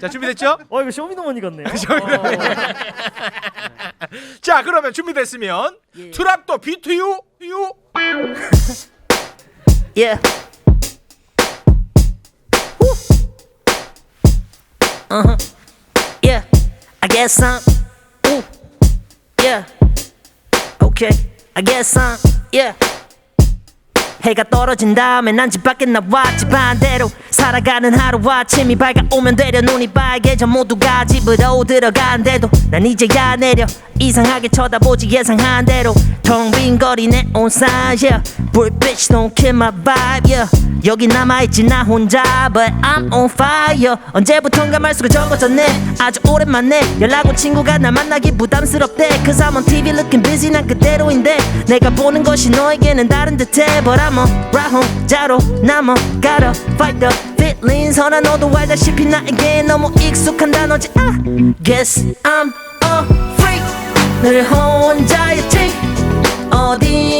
자 준비됐죠? 어 이거 쇼미더머니 같네요. 자 그러면 준비됐으면 예. 트랍도 비트 유 유. Yeah. Woo. Uh huh. Yeah. I guess I'm. Ooh. Yeah. Okay. I guess I'm. Yeah. 해가 떨어진 다음에 난 집 밖에 나왔지 반대로 살아가는 하루 아침이 밝아오면 되려. 눈이 빨개져 모두가 집으로 들어간대도 난 이제야 내려. 이상하게 쳐다보지 예상한 대로. 텅 빈 거리 내 온 사이에 불빛이 don't kill my vibe yeah. 여기 남아있지 나 혼자 but I'm on fire. 언제부턴가 말수가 적어졌네. 아주 오랜만에 연락 온 친구가 나 만나기 부담스럽대. Cause I'm on TV looking busy 난 그대로인데. 내가 보는 것이 너에게는 다른 듯해. But I'm right 혼자로 남아 gotta fight the feelings 허나 너도 알다시피 나에게 너무 익숙한 단어지 I guess I'm a freak 늘 혼자였지 어딘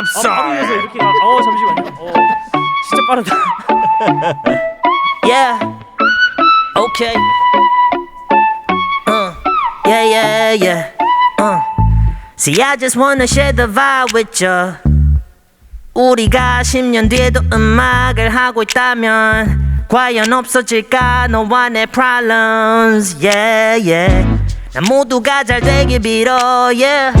아. 바로 이렇게 가. 어 잠시만요. 어 진짜 빠르다. Yeah. Okay. Uh. Yeah, yeah, yeah. Uh. See, I just wanna share the vibe with you. 우리가 10년 뒤에도 음악을 하고 있다면 과연 없어질까 너와 내 problems yeah yeah 난 모두가 잘 되길 빌어 yeah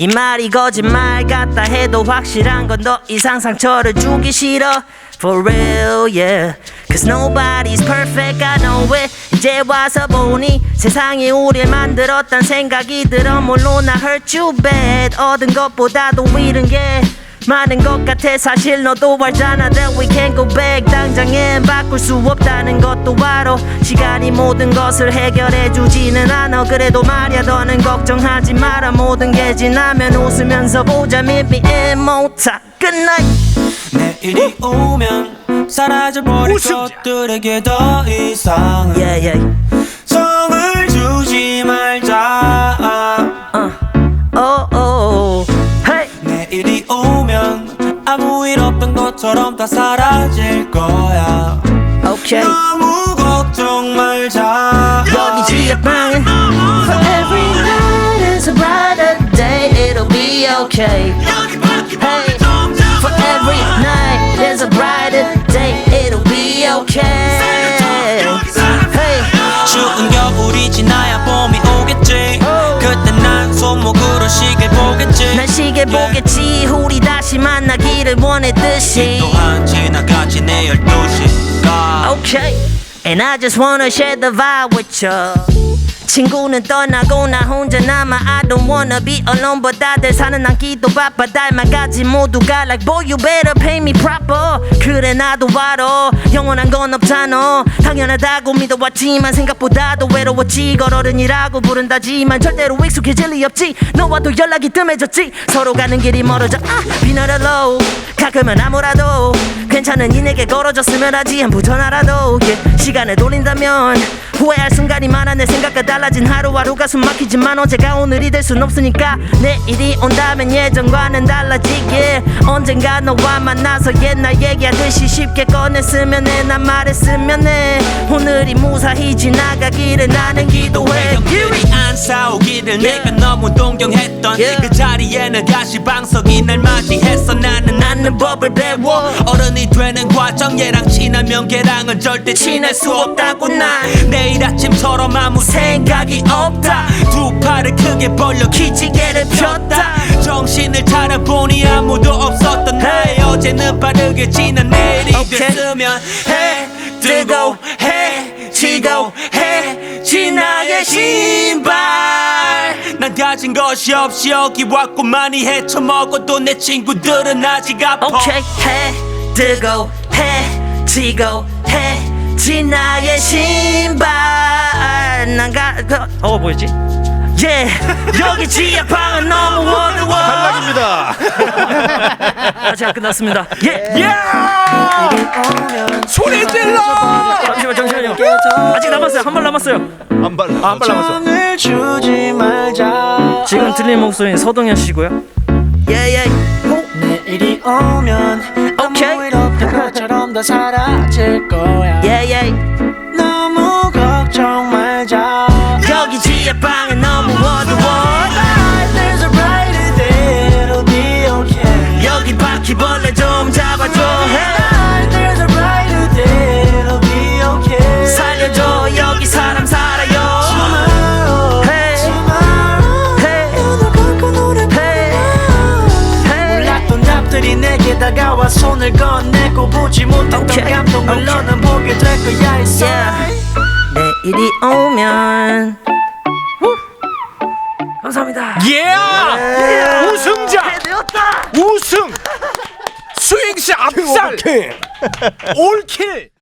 이 말이 거짓말 같다 해도 확실한 건더 이상 상처를 주기 싫어. For real yeah. Cause nobody's perfect I know it. 이제 와서 보니 세상이 우릴 만들었단 생각이 들어. 물론 I hurt you bad. 얻은 것보다도 잃은 게 많은 것 같아. 사실 너도 알잖아 that we can't go back. 당장엔 바꿀 수 없다는 것도 알아 시간이 모든 것을 해결해 주지는 않아. 그래도 말야 너는 걱정하지 마라. 모든 게 지나면 웃으면서 보자. Meet me in Motown. Good night. 내일이 오면 사라져버릴. 것들에게 더 이상 yeah yeah. 성을 주지 말자 것처럼 다 사라질 거야 okay 너무 걱정 말자 여기 지하방은 For every night is a brighter day It'll be okay Hey For every night there's a brighter day It'll be okay Hey 추운 겨울이 지나야 봄이 오겠지 그때 난 손목으로 시계 보겠지 난 시계 보겠지 우리 다시 만나기를 원했듯이 또한 지나가지 내 12시가 Okay And I just wanna share the vibe with you 친구는 떠나고 나 혼자 남아. I don't wanna be alone but 다들 사는 남기도 바빠. 닮아가지 모두가 like boy you better pay me proper. 그래 나도 알아. 영원한 건 없잖아. 당연하다고 믿어왔지만 생각보다도 외로웠지. 걸 어른이라고 부른다지만 절대로 익숙해질 리 없지. 너와도 연락이 뜸해졌지. 서로 가는 길이 멀어져. 아 비나라 low 가끔은 아무라도 괜찮은 이내게 걸어줬으면 하지. 한 부전하라도 yeah. 시간을 돌린다면. 후회할 순간이 많아 내 생각과 달라진 하루하루가 숨막히지만 어제가 오늘이 될 순 없으니까 내일이 온다면 예전과는 달라지게. 언젠가 너와 만나서 옛날 얘기하듯이 쉽게 꺼냈으면 해난 말했으면 해. 오늘이 무사히 지나가기를 나는 기도해. 안 싸우기를 내가 너무 동경했던 Yeah. 그 자리에는 다시 방석이 날 맞이했어. 나는 나는 법을 배워. 어른이 되는 과정 얘랑 친하면 걔랑은 절대 친할 수 없다고 난. 내일 아침처럼 아무 생각이 없다. 두 팔을 크게 벌려 기지개를 폈다. 정신을 차려보니 아무도 없었던 나의 어제는 빠르게 지난 내일이 Okay. 됐으면 해 뜨고 해 지고 해. 지나의 신발. 난 가진 것이 없이 여기 왔고 많이 헤쳐먹어도 내 친구들은 아직 아파. 오케이. 해 뜨거해 지거해 진 나의 신발. 난가 그, 어 뭐였지? 예 yeah. 여기 지하방은 너무 원더워. 탈락입니다. 아, 제가 끝났습니다. 예, 예 소리 질러! 잠시만 잠시만요. 아직 남았어요. 한 발 남았어요. 한발 남았어. 지금 들린 목소리는 서동현 씨고요. 예예. yeah, yeah. 내일이 오면 다 사라질 걸. 마음을 건네고 보지 못했던 okay. 감동을 okay. 너는 보게 될 거야 it's yeah. 내일이 오면 감사합니다 예 yeah. yeah. 우승자 우승 수행시 앞살 올킬